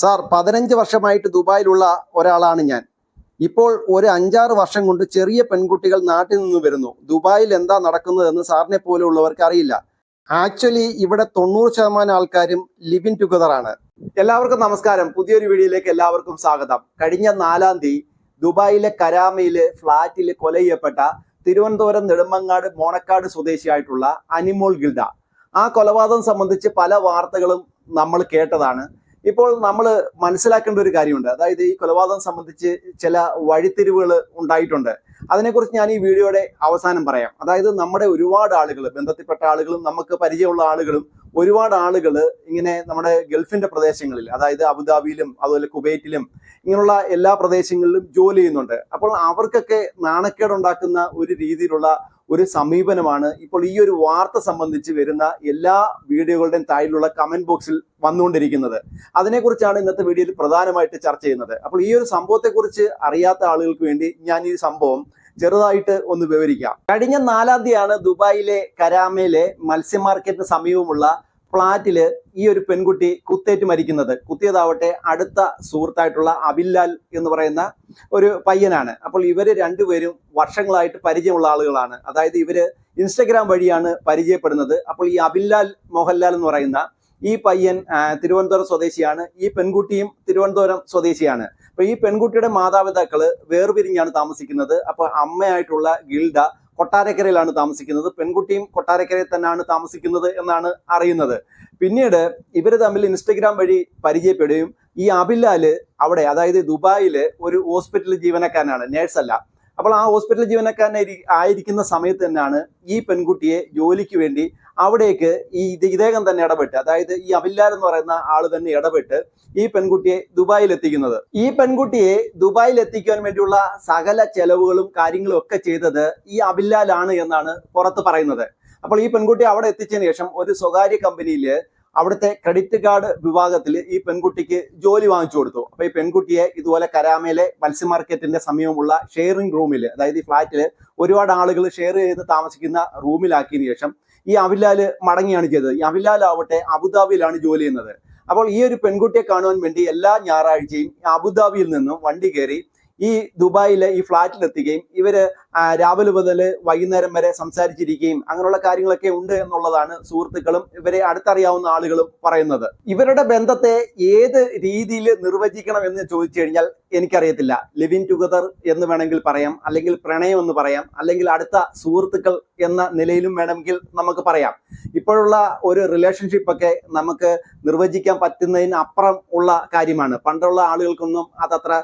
Sir പതിനഞ്ച് വർഷമായിട്ട് ദുബായിലുള്ള ഒരാളാണ് ഞാൻ. ഇപ്പോൾ ഒരു അഞ്ചാറ് വർഷം കൊണ്ട് ചെറിയ പെൺകുട്ടികൾ നാട്ടിൽ നിന്ന് വരുന്നു. ദുബായിൽ എന്താ നടക്കുന്നതെന്ന് സാറിനെ പോലെയുള്ളവർക്ക് അറിയില്ല. ആക്ച്വലി ഇവിടെ തൊണ്ണൂറ് ശതമാനം ആൾക്കാരും ലിവിൻ ആണ്. എല്ലാവർക്കും നമസ്കാരം. പുതിയൊരു വീഡിയോയിലേക്ക് എല്ലാവർക്കും സ്വാഗതം. കഴിഞ്ഞ നാലാം തീയതി ദുബായിലെ കരാമയിൽ ഫ്ളാറ്റിൽ കൊല ചെയ്യപ്പെട്ട തിരുവനന്തപുരം നെടുമങ്ങാട് മോണക്കാട് സ്വദേശിയായിട്ടുള്ള അനിമോൾ ഗിൽഡ. ആ കൊലപാതകം സംബന്ധിച്ച് പല വാർത്തകളും നമ്മൾ കേട്ടതാണ്. ഇപ്പോൾ നമ്മൾ മനസ്സിലാക്കേണ്ട ഒരു കാര്യമുണ്ട്. അതായത് ഈ കൊലപാതകം സംബന്ധിച്ച് ചില വഴിത്തിരിവുകൾ ഉണ്ടായിട്ടുണ്ട്. അതിനെക്കുറിച്ച് ഞാൻ ഈ വീഡിയോയുടെ അവസാനം പറയാം. അതായത് നമ്മുടെ ഒരുപാട് ആളുകൾ ബന്ധത്തിൽപ്പെട്ട ആളുകളും നമുക്ക് പരിചയമുള്ള ആളുകളും ഒരുപാട് ആളുകൾ ഇങ്ങനെ നമ്മുടെ ഗൾഫിന്റെ പ്രദേശങ്ങളിൽ അതായത് അബുദാബിയിലും അതുപോലെ കുവൈറ്റിലും ഇങ്ങനെയുള്ള എല്ലാ പ്രദേശങ്ങളിലും ജോലി ചെയ്യുന്നുണ്ട്. അപ്പോൾ അവർക്കൊക്കെ നാണക്കേടുണ്ടാക്കുന്ന ഒരു രീതിയിലുള്ള ഒരു സമീപനമാണ്. ഇപ്പോൾ ഈ ഒരു വാർത്ത സംബന്ധിച്ച് വരുന്ന എല്ലാ വീഡിയോകളുടെയും താഴിലുള്ള കമന്റ് ബോക്സിൽ വന്നുകൊണ്ടിരിക്കുന്നത്. അതിനെക്കുറിച്ചാണ് ഇന്നത്തെ വീഡിയോയിൽ പ്രധാനമായിട്ട് ചർച്ച ചെയ്യുന്നത്. അപ്പോൾ ഈ ഒരു സംഭവത്തെക്കുറിച്ച് അറിയാത്ത ആളുകൾക്ക് വേണ്ടി ഞാൻ ഈ സംഭവം ചെറുതായിട്ട് ഒന്ന് വിവരിക്കാം. കഴിഞ്ഞ നാലാം തീയതിയാണ് ദുബായിലെ കരാമയിലെ മത്സ്യ മാർക്കറ്റിന് സമീപമുള്ള ഫ്ളാറ്റിൽ ഈ ഒരു പെൺകുട്ടി കുത്തേറ്റ് മരിക്കുന്നത്. കുത്തിയതാവട്ടെ അടുത്ത സുഹൃത്തായിട്ടുള്ള അബില്ലാൽ എന്ന് പറയുന്ന ഒരു പയ്യനാണ്. അപ്പോൾ ഇവർ രണ്ടുപേരും വർഷങ്ങളായിട്ട് പരിചയമുള്ള ആളുകളാണ്. അതായത് ഇവർ ഇൻസ്റ്റഗ്രാം വഴിയാണ് പരിചയപ്പെടുന്നത്. അപ്പോൾ ഈ അബില്ലാൽ മോഹൻലാൽ എന്ന് പറയുന്ന ഈ പയ്യൻ തിരുവനന്തപുരം സ്വദേശിയാണ്. ഈ പെൺകുട്ടിയും തിരുവനന്തപുരം സ്വദേശിയാണ്. അപ്പൊ ഈ പെൺകുട്ടിയുടെ മാതാപിതാക്കൾ വേർപിരിഞ്ഞാണ് താമസിക്കുന്നത്. അപ്പൊ അമ്മയായിട്ടുള്ള ഗിൽഡ കൊട്ടാരക്കരയിലാണ് താമസിക്കുന്നത്. പെൺകുട്ടിയും കൊട്ടാരക്കരയിൽ തന്നെയാണ് താമസിക്കുന്നത് എന്നാണ് അറിയുന്നത്. പിന്നീട് ഇവർ തമ്മിൽ ഇൻസ്റ്റഗ്രാം വഴി പരിചയപ്പെടുകയും ഈ അബില്ലാൽ അവിടെ അതായത് ദുബായിൽ ഒരു ഹോസ്പിറ്റൽ ജീവനക്കാരനാണ് നേഴ്സല്ല. അപ്പോൾ ആ ഹോസ്പിറ്റൽ ജീവനക്കാരനായി ആയിരിക്കുന്ന സമയത്ത് തന്നെയാണ് ഈ പെൺകുട്ടിയെ ജോലിക്ക് വേണ്ടി അവിടേക്ക് ഈ ഇദ്ദേഹം തന്നെ ഇടപെട്ട് അതായത് ഈ അബില്ലാർ എന്ന് പറയുന്ന ആൾ തന്നെ ഇടപെട്ട് ഈ പെൺകുട്ടിയെ ദുബായിൽ എത്തിക്കുന്നത്. ഈ പെൺകുട്ടിയെ ദുബായിൽ എത്തിക്കാൻ വേണ്ടിയുള്ള സകല ചെലവുകളും കാര്യങ്ങളും ഒക്കെ ചെയ്തത് ഈ അബില്ലാലാണ് എന്നാണ് പുറത്ത് പറയുന്നത്. അപ്പോൾ ഈ പെൺകുട്ടി അവിടെ എത്തിച്ചതിന് ശേഷം ഒരു സ്വകാര്യ കമ്പനിയിൽ അവിടുത്തെ ക്രെഡിറ്റ് കാർഡ് വിഭാഗത്തിൽ ഈ പെൺകുട്ടിക്ക് ജോലി വാങ്ങിച്ചു കൊടുത്തു. അപ്പൊ ഈ പെൺകുട്ടിയെ ഇതുപോലെ കരാമയിലെ മത്സ്യ മാർക്കറ്റിന്റെ സമീപമുള്ള ഷെയറിംഗ് റൂമിൽ അതായത് ഈ ഫ്ലാറ്റിൽ ഒരുപാട് ആളുകൾ ഷെയർ ചെയ്ത് താമസിക്കുന്ന റൂമിലാക്കിയതിനു ശേഷം ഈ അവിലാൽ മടങ്ങിയാണ് ചെയ്തത്. ഈ അവിലാൽ ആവട്ടെ അബുദാബിയിലാണ് ജോലി ചെയ്യുന്നത്. അപ്പോൾ ഈ ഒരു പെൺകുട്ടിയെ കാണുവാൻ വേണ്ടി എല്ലാ ഞായറാഴ്ചയും അബുദാബിയിൽ നിന്നും വണ്ടി കയറി ഈ ദുബായിലെ ഈ ഫ്ലാറ്റിൽ എത്തുകയും ഇവർ രാവിലെ മുതൽ വൈകുന്നേരം വരെ സംസാരിച്ചിരിക്കുകയും അങ്ങനെയുള്ള കാര്യങ്ങളൊക്കെ ഉണ്ട് എന്നുള്ളതാണ് സുഹൃത്തുക്കളും ഇവരെ അടുത്തറിയാവുന്ന ആളുകളും പറയുന്നത്. ഇവരുടെ ബന്ധത്തെ ഏത് രീതിയിൽ നിർവചിക്കണം എന്ന് ചോദിച്ചു കഴിഞ്ഞാൽ എനിക്കറിയത്തില്ല. ലിവിൻ ടുഗദർ എന്ന് വേണമെങ്കിൽ പറയാം അല്ലെങ്കിൽ പ്രണയം എന്ന് പറയാം അല്ലെങ്കിൽ അടുത്ത സുഹൃത്തുക്കൾ എന്ന നിലയിലും വേണമെങ്കിൽ നമുക്ക് പറയാം. ഇപ്പോഴുള്ള ഒരു റിലേഷൻഷിപ്പ് ഒക്കെ നമുക്ക് നിർവചിക്കാൻ പറ്റുന്നതിന് അപ്പുറം ഉള്ള കാര്യമാണ്. പണ്ടുള്ള ആളുകൾക്കൊന്നും അതത്ര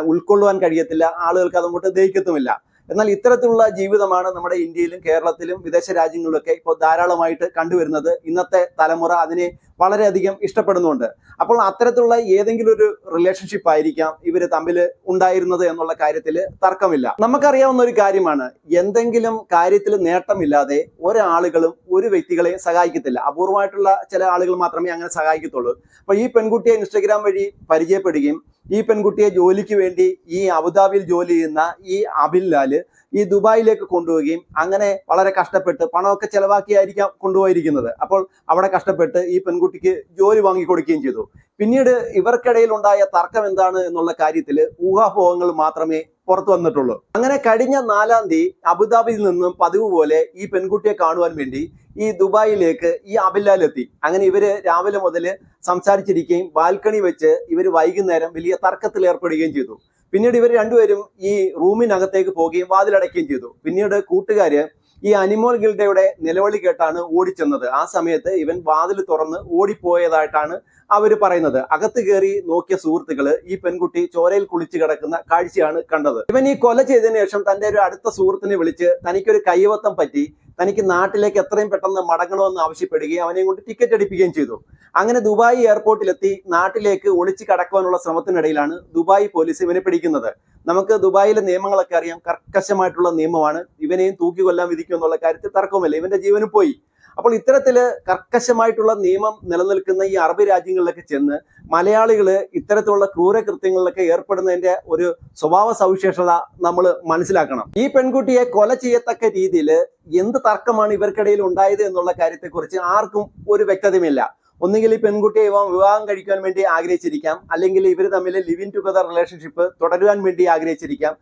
ഉൾക്കൊള്ളുവാൻ കഴിയത്തില്ല. ആളുകൾക്ക് അതങ്ങോട്ട് ദഹിക്കത്തുമില്ല. എന്നാൽ ഇത്തരത്തിലുള്ള ജീവിതമാണ് നമ്മുടെ ഇന്ത്യയിലും കേരളത്തിലും വിദേശ രാജ്യങ്ങളിലൊക്കെ ഇപ്പോൾ ധാരാളമായിട്ട് കണ്ടുവരുന്നത്. ഇന്നത്തെ തലമുറ അതിനെ വളരെയധികം ഇഷ്ടപ്പെടുന്നുണ്ട്. അപ്പോൾ അത്തരത്തിലുള്ള ഏതെങ്കിലും ഒരു റിലേഷൻഷിപ്പ് ആയിരിക്കാം ഇവർ തമ്മിൽ ഉണ്ടായിരുന്നത് എന്നുള്ള കാര്യത്തിൽ തർക്കമില്ല. നമുക്കറിയാവുന്ന ഒരു കാര്യമാണ്. എന്തെങ്കിലും കാര്യത്തിൽ നേട്ടമില്ലാതെ ഒരാളുകളും ഒരു വ്യക്തികളെ സഹായിക്കത്തില്ല. അപൂർവമായിട്ടുള്ള ചില ആളുകൾ മാത്രമേ അങ്ങനെ സഹായിക്കത്തുള്ളൂ. അപ്പൊ ഈ പെൺകുട്ടിയെ ഇൻസ്റ്റഗ്രാം വഴി പരിചയപ്പെടുകയും ഈ പെൺകുട്ടിയെ ജോലിക്ക് വേണ്ടി ഈ അബുദാബിയിൽ ജോലി ചെയ്യുന്ന ഈ അബില്ലാൽ ഈ ദുബായിലേക്ക് കൊണ്ടുപോവുകയും അങ്ങനെ വളരെ കഷ്ടപ്പെട്ട് പണമൊക്കെ ചെലവാക്കിയായിരിക്കാം കൊണ്ടുപോയിരിക്കുന്നത്. അപ്പോൾ അവിടെ കഷ്ടപ്പെട്ട് ഈ പെൺകുട്ടിക്ക് ജോലി വാങ്ങിക്കൊടുക്കുകയും ചെയ്തു. പിന്നീട് ഇവർക്കിടയിൽ ഉണ്ടായ തർക്കം എന്താണ് എന്നുള്ള കാര്യത്തിൽ ഊഹാപോഹങ്ങൾ മാത്രമേ പുറത്തു വന്നിട്ടുള്ളൂ. അങ്ങനെ കഴിഞ്ഞ നാലാം തീയതി അബുദാബിയിൽ നിന്നും പതിവ് പോലെ ഈ പെൺകുട്ടിയെ കാണുവാൻ വേണ്ടി ഈ ദുബായിലേക്ക് ഈ അബില്ലാലെത്തി അങ്ങനെ ഇവർ രാവിലെ മുതൽ സംസാരിച്ചിരിക്കുകയും ബാൽക്കണി വെച്ച് ഇവർ വൈകുന്നേരം വലിയ തർക്കത്തിൽ ഏർപ്പെടുകയും ചെയ്തു. പിന്നീട് ഇവർ രണ്ടുപേരും ഈ റൂമിനകത്തേക്ക് പോവുകയും വാതിലടയ്ക്കുകയും ചെയ്തു. പിന്നീട് കൂട്ടുകാര് ഈ അനിമോൾ ഗിൽഡയുടെ നിലവിളി കേട്ടാണ് ഓടിച്ചെന്നത്. ആ സമയത്ത് ഇവൻ വാതിൽ തുറന്ന് ഓടിപ്പോയതായിട്ടാണ് അവർ പറയുന്നത്. അകത്ത് കയറി നോക്കിയ സുഹൃത്തുക്കൾ ഈ പെൺകുട്ടി ചോരയിൽ കുളിച്ചു കിടക്കുന്ന കാഴ്ചയാണ് കണ്ടത്. ഇവൻ ഈ കൊല ചെയ്തതിനു ശേഷം തന്റെ ഒരു അടുത്ത സുഹൃത്തിനെ വിളിച്ച് തനിക്കൊരു കൈവത്തം പറ്റി തനിക്ക് നാട്ടിലേക്ക് എത്രയും പെട്ടെന്ന് മടങ്ങണമെന്ന് ആവശ്യപ്പെടുകയും അവനെ കൊണ്ട് ടിക്കറ്റ് അടിപ്പിക്കുകയും ചെയ്തു. അങ്ങനെ ദുബായ് എയർപോർട്ടിലെത്തി നാട്ടിലേക്ക് ഒളിച്ചു കടക്കുവാനുള്ള ശ്രമത്തിനിടയിലാണ് ദുബായ് പോലീസ് ഇവനെ പിടിക്കുന്നത്. നമുക്ക് ദുബായിലെ നിയമങ്ങളൊക്കെ അറിയാം. കർക്കശമായിട്ടുള്ള നിയമമാണ്. ഇവനെയും തൂക്കി കൊല്ലാൻ വിധിക്കും എന്നുള്ള കാര്യത്തിൽ തർക്കവുമില്ല. ഇവന്റെ ജീവന് പോയി. അപ്പോൾ ഇത്തരത്തിൽ കർക്കശമായിട്ടുള്ള നിയമം നിലനിൽക്കുന്ന ഈ അറബ് രാജ്യങ്ങളിലൊക്കെ ചെന്ന് മലയാളികൾ ഇത്തരത്തിലുള്ള ക്രൂരകൃത്യങ്ങളിലൊക്കെ ഏർപ്പെടുന്നതിന്റെ ഒരു സ്വഭാവ സവിശേഷത നമ്മൾ മനസ്സിലാക്കണം. ഈ പെൺകുട്ടിയെ കൊല ചെയ്യത്തക്ക രീതിയിൽ എന്ത് തർക്കമാണ് ഇവർക്കിടയിൽ ഉണ്ടായത് എന്നുള്ള കാര്യത്തെക്കുറിച്ച് ആർക്കും ഒരു വ്യക്തതയുമില്ല. ഒന്നുകിൽ ഈ പെൺകുട്ടിയെ ഇവൻ വിവാഹം കഴിക്കാൻ വേണ്ടി ആഗ്രഹിച്ചിരിക്കാം. അല്ലെങ്കിൽ ഇവർ തമ്മിൽ ലിവിൻ ടുഗദർ റിലേഷൻഷിപ്പ് തുടരുവാൻ വേണ്ടി ആഗ്രഹിച്ചിരിക്കാം.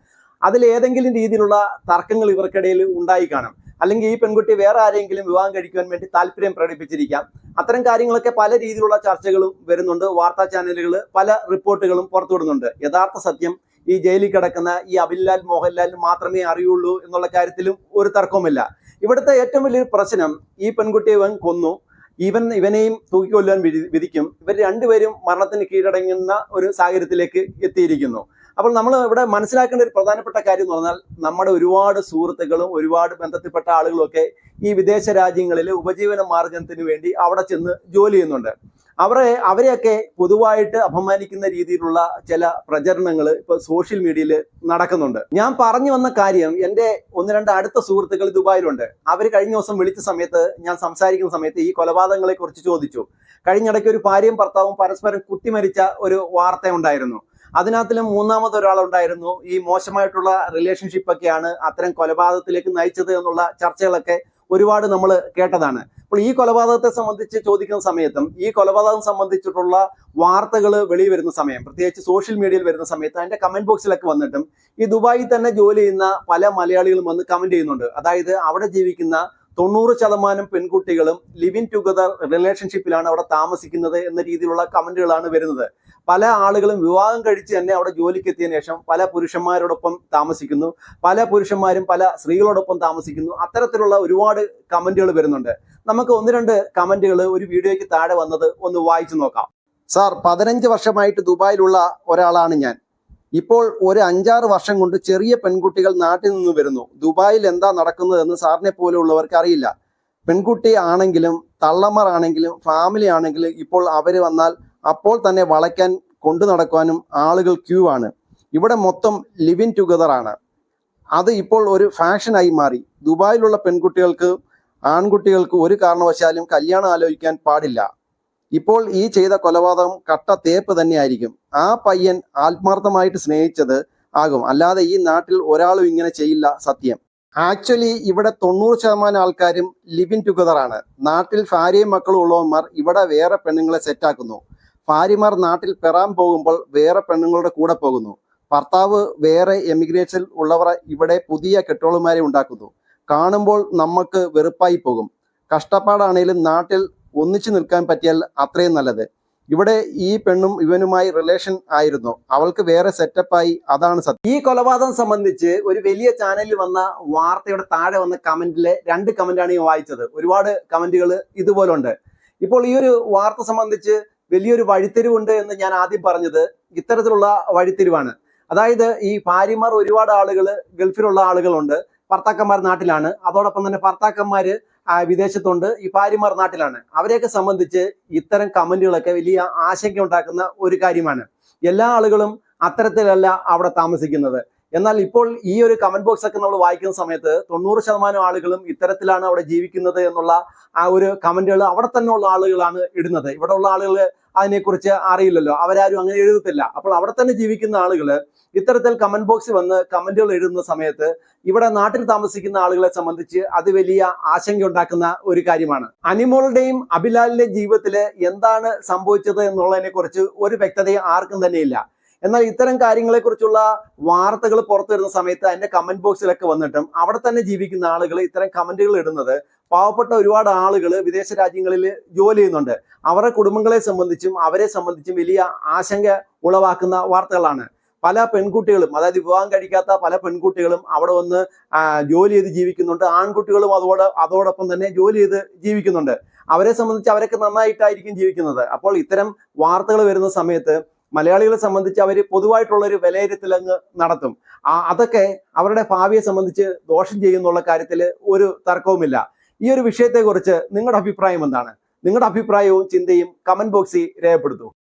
അതിൽ ഏതെങ്കിലും രീതിയിലുള്ള തർക്കങ്ങൾ ഇവർക്കിടയിൽ ഉണ്ടായി കാണും. അല്ലെങ്കിൽ ഈ പെൺകുട്ടി വേറെ ആരെങ്കിലും വിവാഹം കഴിക്കുവാൻ വേണ്ടി താല്പര്യം പ്രകടിപ്പിച്ചിരിക്കാം. അത്തരം കാര്യങ്ങളൊക്കെ പല രീതിയിലുള്ള ചർച്ചകളും വരുന്നുണ്ട്. വാർത്താ ചാനലുകൾ പല റിപ്പോർട്ടുകളും പുറത്തുവിടുന്നുണ്ട്. യഥാർത്ഥ സത്യം ഈ ജയിലിൽ കിടക്കുന്ന ഈ അബിൻലാൽ മോഹൻലാലിന് മാത്രമേ അറിയുള്ളൂ എന്നുള്ള കാര്യത്തിലും ഒരു തർക്കവുമില്ല. ഇവിടുത്തെ ഏറ്റവും വലിയൊരു പ്രശ്നം ഈ പെൺകുട്ടിയെ ഇവൻ കൊന്നു. ഇവൻ ഇവനെയും തൂക്കിക്കൊല്ലാൻ വിധി- വിധിക്കും. ഇവർ രണ്ടുപേരും മരണത്തിന് കീഴടങ്ങുന്ന ഒരു സാഹചര്യത്തിലേക്ക് എത്തിയിരിക്കുന്നു. അപ്പോൾ നമ്മൾ ഇവിടെ മനസ്സിലാക്കേണ്ട ഒരു പ്രധാനപ്പെട്ട കാര്യം എന്ന് പറഞ്ഞാൽ നമ്മുടെ ഒരുപാട് സുഹൃത്തുക്കളും ഒരുപാട് ബന്ധത്തിൽപ്പെട്ട ആളുകളും ഒക്കെ ഈ വിദേശ രാജ്യങ്ങളിൽ ഉപജീവന മാർഗത്തിന് വേണ്ടി അവിടെ ചെന്ന് ജോലി ചെയ്യുന്നുണ്ട്. അവരെ അവരെയൊക്കെ പൊതുവായിട്ട് അപമാനിക്കുന്ന രീതിയിലുള്ള ചില പ്രചരണങ്ങൾ ഇപ്പൊ സോഷ്യൽ മീഡിയയിൽ നടക്കുന്നുണ്ട്. ഞാൻ പറഞ്ഞു വന്ന കാര്യം എന്റെ ഒന്ന് രണ്ട് അടുത്ത സുഹൃത്തുക്കൾ ദുബായിലുണ്ട്. അവർ കഴിഞ്ഞ ദിവസം വിളിച്ച സമയത്ത് ഞാൻ സംസാരിക്കുന്ന സമയത്ത് ഈ കൊലപാതകങ്ങളെ കുറിച്ച് ചോദിച്ചു. കഴിഞ്ഞിടയ്ക്ക് ഒരു ഭാര്യയും ഭർത്താവും പരസ്പരം കുത്തിമരിച്ച ഒരു വാർത്ത ഉണ്ടായിരുന്നു. അതിനകത്തിലും മൂന്നാമത് ഒരാളുണ്ടായിരുന്നു ഈ മോശമായിട്ടുള്ള റിലേഷൻഷിപ്പ് ഒക്കെയാണ് അത്തരം കൊലപാതകത്തിലേക്ക് നയിച്ചത് എന്നുള്ള ചർച്ചകളൊക്കെ ഒരുപാട് നമ്മൾ കേട്ടതാണ്. അപ്പോൾ ഈ കൊലപാതകത്തെ സംബന്ധിച്ച് ചോദിക്കുന്ന സമയത്തും ഈ കൊലപാതകം സംബന്ധിച്ചിട്ടുള്ള വാർത്തകൾ വെളി വരുന്ന സമയം പ്രത്യേകിച്ച് സോഷ്യൽ മീഡിയയിൽ വരുന്ന സമയത്ത് അതിന്റെ കമന്റ് ബോക്സിലൊക്കെ വന്നിട്ടും ഈ ദുബായിൽ തന്നെ ജോലി ചെയ്യുന്ന പല മലയാളികളും വന്ന് കമന്റ് ചെയ്യുന്നുണ്ട്. അതായത് അവിടെ ജീവിക്കുന്ന തൊണ്ണൂറ് ശതമാനം പെൺകുട്ടികളും ലിവിൻ ടുഗദർ റിലേഷൻഷിപ്പിലാണ് അവിടെ താമസിക്കുന്നത് എന്ന രീതിയിലുള്ള കമന്റുകളാണ് വരുന്നത്. പല ആളുകളും വിവാഹം കഴിച്ച് തന്നെ അവിടെ ജോലിക്ക് ശേഷം പല പുരുഷന്മാരോടൊപ്പം താമസിക്കുന്നു പല പുരുഷന്മാരും പല സ്ത്രീകളോടൊപ്പം താമസിക്കുന്നു അത്തരത്തിലുള്ള ഒരുപാട് കമന്റുകൾ വരുന്നുണ്ട്. നമുക്ക് ഒന്ന് രണ്ട് കമന്റുകൾ ഒരു വീഡിയോയ്ക്ക് താഴെ വന്നത് ഒന്ന് വായിച്ചു നോക്കാം. സാർ പതിനഞ്ച് വർഷമായിട്ട് ദുബായിലുള്ള ഒരാളാണ് ഞാൻ. ഇപ്പോൾ ഒരു അഞ്ചാറ് വർഷം കൊണ്ട് ചെറിയ പെൺകുട്ടികൾ നാട്ടിൽ നിന്ന് വരുന്നു. ദുബായിൽ എന്താ നടക്കുന്നതെന്ന് സാറിനെ പോലെയുള്ളവർക്ക് അറിയില്ല. പെൺകുട്ടി ആണെങ്കിലും തള്ളമ്മർ ആണെങ്കിലും ഫാമിലി ആണെങ്കിലും ഇപ്പോൾ അവർ വന്നാൽ അപ്പോൾ തന്നെ വളയ്ക്കാൻ കൊണ്ടു നടക്കുവാനും ആളുകൾ ക്യൂ ആണ്. ഇവിടെ മൊത്തം ലിവിൻ ടുഗദർ ആണ്. അത് ഇപ്പോൾ ഒരു ഫാഷനായി മാറി. ദുബായിലുള്ള പെൺകുട്ടികൾക്ക് ആൺകുട്ടികൾക്ക് ഒരു കാരണവശാലും കല്യാണം ആലോചിക്കാൻ പാടില്ല. ഇപ്പോൾ ഈ ചെയ്ത കൊലപാതകം കട്ട തേപ്പ് തന്നെയായിരിക്കും. ആ പയ്യൻ ആത്മാർത്ഥമായിട്ട് സ്നേഹിച്ചത് ആകും. അല്ലാതെ ഈ നാട്ടിൽ ഒരാളും ഇങ്ങനെ ചെയ്യില്ല സത്യം. ആക്ച്വലി ഇവിടെ തൊണ്ണൂറ് ശതമാനം ആൾക്കാരും ലിവിൻ ടുഗദർ ആണ്. നാട്ടിൽ ഭാര്യയും മക്കളും ഉള്ളവന്മാർ ഇവിടെ വേറെ പെണ്ണുങ്ങളെ സെറ്റാക്കുന്നു ഭാര്യമാർ നാട്ടിൽ പെറാൻ പോകുമ്പോൾ വേറെ പെണ്ണുങ്ങളുടെ കൂടെ പോകുന്നു. ഭർത്താവ് വേറെ എമിഗ്രേഷൻ ഉള്ളവർ ഇവിടെ പുതിയ കെട്ടോളുമാരെ ഉണ്ടാക്കുന്നു. കാണുമ്പോൾ നമുക്ക് വെറുപ്പായി പോകും. കഷ്ടപ്പാടാണേലും നാട്ടിൽ ഒന്നിച്ചു നിൽക്കാൻ പറ്റിയാൽ അത്രയും നല്ലത്. ഇവിടെ ഈ പെണ്ണും ഇവനുമായി റിലേഷൻ ആയിരുന്നു. അവൾക്ക് വേറെ സെറ്റപ്പായി അതാണ് സത്യം ഈ കൊലപാതകം സംബന്ധിച്ച് ഒരു വലിയ ചാനലിൽ വന്ന വാർത്തയുടെ താഴെ വന്ന കമന്റിലെ രണ്ട് കമന്റാണ് ഈ വായിച്ചത്. ഒരുപാട് കമന്റുകൾ ഇതുപോലുണ്ട് ഇപ്പോൾ ഈ ഒരു വാർത്ത സംബന്ധിച്ച് വലിയൊരു വഴിത്തിരിവുണ്ട് എന്ന് ഞാൻ ആദ്യം പറഞ്ഞത് ഇത്തരത്തിലുള്ള വഴിത്തിരിവാണ്. അതായത് ഈ ഭാര്യമാർ ഒരുപാട് ആളുകൾ ഗൾഫിലുള്ള ആളുകളുണ്ട്. ഭർത്താക്കന്മാർ നാട്ടിലാണ്. അതോടൊപ്പം തന്നെ ഭർത്താക്കന്മാര് വിദേശത്തുണ്ട് ഈ ഭാര്യമാർ നാട്ടിലാണ്. അവരെയൊക്കെ സംബന്ധിച്ച് ഇത്തരം കമന്റുകളൊക്കെ വലിയ ആശങ്ക ഉണ്ടാക്കുന്ന ഒരു കാര്യമാണ്. എല്ലാ ആളുകളും അത്തരത്തിലല്ല അവിടെ താമസിക്കുന്നത്. എന്നാൽ ഇപ്പോൾ ഈ ഒരു കമന്റ് ബോക്സ് ഒക്കെ നമ്മൾ വായിക്കുന്ന സമയത്ത് തൊണ്ണൂറ് ശതമാനം ആളുകളും ഇത്തരത്തിലാണ് അവിടെ ജീവിക്കുന്നത് എന്നുള്ള ആ ഒരു കമന്റുകൾ അവിടെ തന്നെ ഉള്ള ആളുകളാണ് ഇടുന്നത്. ഇവിടെ ഉള്ള ആളുകൾ അതിനെക്കുറിച്ച് അറിയില്ലല്ലോ. അവരാരും അങ്ങനെ എഴുതത്തില്ല. അപ്പോൾ അവിടെ തന്നെ ജീവിക്കുന്ന ആളുകൾ ഇത്തരത്തിൽ കമന്റ് ബോക്സിൽ വന്ന് കമന്റുകൾ എഴുതുന്ന സമയത്ത് ഇവിടെ നാട്ടിൽ താമസിക്കുന്ന ആളുകളെ സംബന്ധിച്ച് അത് വലിയ ആശങ്ക ഉണ്ടാക്കുന്ന ഒരു കാര്യമാണ്. അനിമോളുടെയും അബിലാലിന്റെയും ജീവിതത്തിൽ എന്താണ് സംഭവിച്ചത് എന്നുള്ളതിനെ കുറിച്ച് ഒരു വ്യക്തതയും ആർക്കും തന്നെയില്ല. എന്നാൽ ഇത്തരം കാര്യങ്ങളെ കുറിച്ചുള്ള വാർത്തകൾ പുറത്തു വരുന്ന സമയത്ത് അതിന്റെ കമന്റ് ബോക്സിലൊക്കെ വന്നിട്ടും അവിടെ തന്നെ ജീവിക്കുന്ന ആളുകൾ ഇത്തരം കമന്റുകൾ ഇടുന്നത് പാവപ്പെട്ട ഒരുപാട് ആളുകൾ വിദേശ രാജ്യങ്ങളിൽ ജോലി ചെയ്യുന്നുണ്ട്. അവരുടെ കുടുംബങ്ങളെ സംബന്ധിച്ചും അവരെ സംബന്ധിച്ചും വലിയ ആശങ്ക ഉളവാക്കുന്ന വാർത്തകളാണ്. പല പെൺകുട്ടികളും അതായത് വിവാഹം കഴിക്കാത്ത പല പെൺകുട്ടികളും അവിടെ വന്ന് ജോലി ചെയ്ത് ജീവിക്കുന്നുണ്ട്. ആൺകുട്ടികളും അതോട് അതോടൊപ്പം തന്നെ ജോലി ചെയ്ത് ജീവിക്കുന്നുണ്ട്. അവരെ സംബന്ധിച്ച് അവരൊക്കെ നന്നായിട്ടായിരിക്കും ജീവിക്കുന്നത്. അപ്പോൾ ഇത്തരം വാർത്തകൾ വരുന്ന സമയത്ത് മലയാളികളെ സംബന്ധിച്ച് അവർ പൊതുവായിട്ടുള്ള ഒരു വിലയിരുത്തൽ അങ്ങ് നടത്തും അതൊക്കെ അവരുടെ ഭാവിയെ സംബന്ധിച്ച് ദോഷം ചെയ്യുന്നുള്ള കാര്യത്തിൽ ഒരു തർക്കവുമില്ല. ഈ ഒരു വിഷയത്തെക്കുറിച്ച് നിങ്ങളുടെ അഭിപ്രായം എന്താണ്? നിങ്ങളുടെ അഭിപ്രായവും ചിന്തയും കമന്റ് ബോക്സിൽ രേഖപ്പെടുത്തൂ.